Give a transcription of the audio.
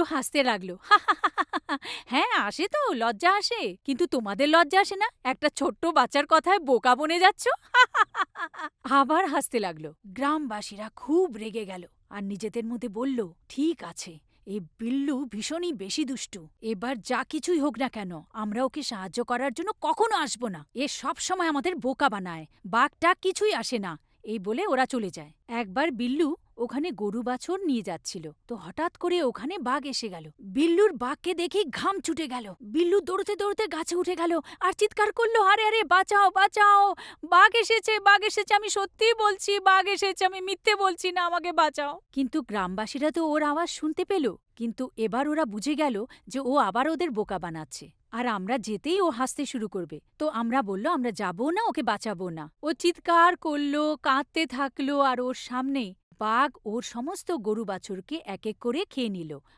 বিল্লু হাসতে লাগল। হ্যাঁ আসে তো, লজ্জা আসে। কিন্তু তোমাদের লজ্জা আসে না? একটা ছোট্ট বাচ্চার কথায় বোকা বনে যাচ্ছ? আবার হাসতে লাগল। গ্রামবাসীরা খুব রেগে গেল আর নিজেদের মধ্যে বলল, ঠিক আছে এ বিল্লু ভীষণই বেশি দুষ্টু। এবার যা কিছুই হোক না কেন, আমরা ওকে সাহায্য করার জন্য কখনো আসব না। এ সব সময় আমাদের বোকা বানায়। বাঘটা কিছুই আসে না। এই বলে ওরা চলে যায়। একবার বিল্লু ওখানে গরু বাছর নিয়ে যাচ্ছিল। তো হঠাৎ করে ওখানে বাঘ এসে গেল। বিল্লুর বাঘকে দেখে ঘাম ছুটে গেল। বিল্লু দৌড়তে দৌড়তে গাছে উঠে গেল আর চিৎকার করল, আরে আরে, বাঁচাও বাঁচাও! বাঘ এসেছে বাঘ এসেছে, আমি সত্যিই বলছি, বাঘ এসেছে, আমি মিথ্যে বলছি না, আমাকে বাঁচাও! কিন্তু গ্রামবাসীরা তো ওর আওয়াজ শুনতে পেল। কিন্তু এবার ওরা বুঝে গেল যে ও আবার ওদের বোকা বানাচ্ছে। আর আমরা যেতেই ও হাসতে শুরু করবে। তো আমরা বলল, আমরা যাব না, ওকে বাঁচাবো না। ও চিৎকার করল, কাঁদতে থাকল আর ওর সামনে বাঘ ওর সমস্ত গরু বাছুরকে এক এক করে খেয়ে নিল।